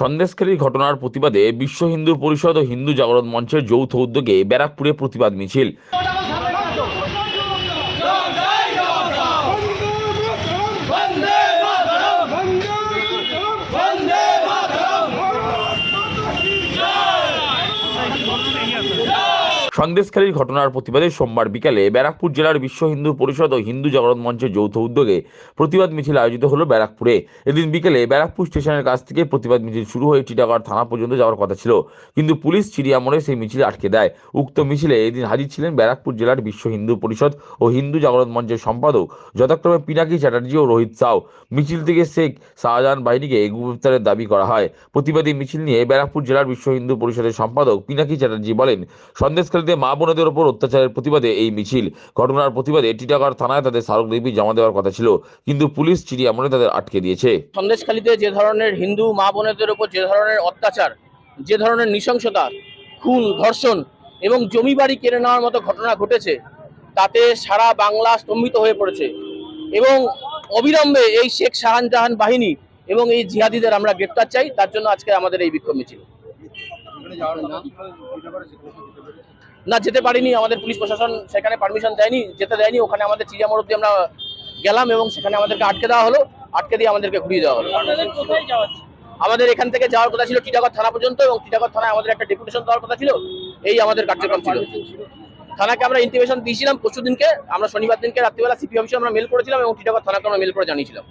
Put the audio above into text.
সন্দেশখালীর ঘটনার প্রতিবাদে বিশ্ব হিন্দু পরিষদ ও হিন্দু জাগরণ মঞ্চের যৌথ উদ্যোগে ব্যারাকপুরে প্রতিবাদ মিছিল। সন্দেশখালীর ঘটনার প্রতিবাদে সোমবার বিকালে ব্যারাকপুর জেলার বিশ্ব হিন্দু পরিষদ ও হিন্দু জাগরণ মঞ্চের যৌথ উদ্যোগে প্রতিবাদ মিছিল আয়োজিত হলো ব্যারাকপুরে। এদিন বিকেলে ব্যারাকপুর স্টেশনের কাছ থেকে প্রতিবাদ মিছিল শুরু হয়ে টিটাগড় থানা পর্যন্ত যাওয়ার কথা ছিল। কিন্তু পুলিশ চিড়িয়া মোড়ে সেই মিছিল আটকে দেয়। উক্ত মিছিলে এদিন হাজির ছিলেন ব্যারাকপুর জেলার বিশ্ব হিন্দু পরিষদ ও হিন্দু জাগরণ মঞ্চের সম্পাদক যথাক্রমে পিনাকি চ্যাটার্জি ও রোহিত সাউ। মিছিল থেকে শেখ শাহজাহান বাহিনীকে গ্রেপ্তারের দাবি করা হয়। প্রতিবাদী মিছিল নিয়ে ব্যারাকপুর জেলার বিশ্ব হিন্দু পরিষদের সম্পাদক পিনাকি চ্যাটার্জি বলেন, সন্দেশখালীতে মা বোনেদের ওপর অত্যাচারের প্রতিবাদে এই মিছিল। ঘটনার প্রতিবাদে টিটাগড় থানায় তাদের স্মারকলিপি জমা দেওয়ার কথা ছিল, কিন্তু পুলিশ চিড়িয়ামনে তাদের আটকে দিয়েছে। সন্দেশখালীতে যে ধরনের হিন্দু মা বোনেদের উপর যে ধরনের অত্যাচার, যে ধরনের নৃশংসতা, খুন, ধর্ষণ এবং জমি বাড়ি কেড়ে নেওয়ার মতো ঘটনা ঘটেছে, তাতে সারা বাংলা স্তম্ভিত হয়ে পড়েছে এবং অবিলম্বে এই শেখ শাহজাহান বাহিনী এবং এই জিহাদিদের আমরা গ্রেপ্তার চাই। তার জন্য আজকে আমাদের এই বিক্ষোভ মিছিল। না। যেতে পারিনি। আমাদের পুলিশ প্রশাসন সেখানে পারমিশন দেয়নি যেতে দেয়নি। ওখানে আমাদের চিড়িয়ামোড় অব্দি আমরা গেলাম এবং সেখানে আমাদেরকে আটকে দেওয়া হলো। আটকে দিয়ে আমাদেরকে ঘুরিয়ে দেওয়া হলো। আমাদের এখান থেকে যাওয়ার কথা ছিল টিটাগড় থানা পর্যন্ত এবং টিটাগড় থানায় আমাদের একটা ডেপুটেশন দেওয়ার কথা ছিল। এই আমাদের কার্যক্রম ছিল। থানাকে আমরা ইন্টিমেশন দিয়েছিলাম পরশু দিনকে আমরা শনিবার দিনকে রাত্রিবেলা সিপি অফিসে আমরা মেল করেছিলাম এবং টিটাগড় থানাকে আমরা মেল করে জানিয়েছিলাম।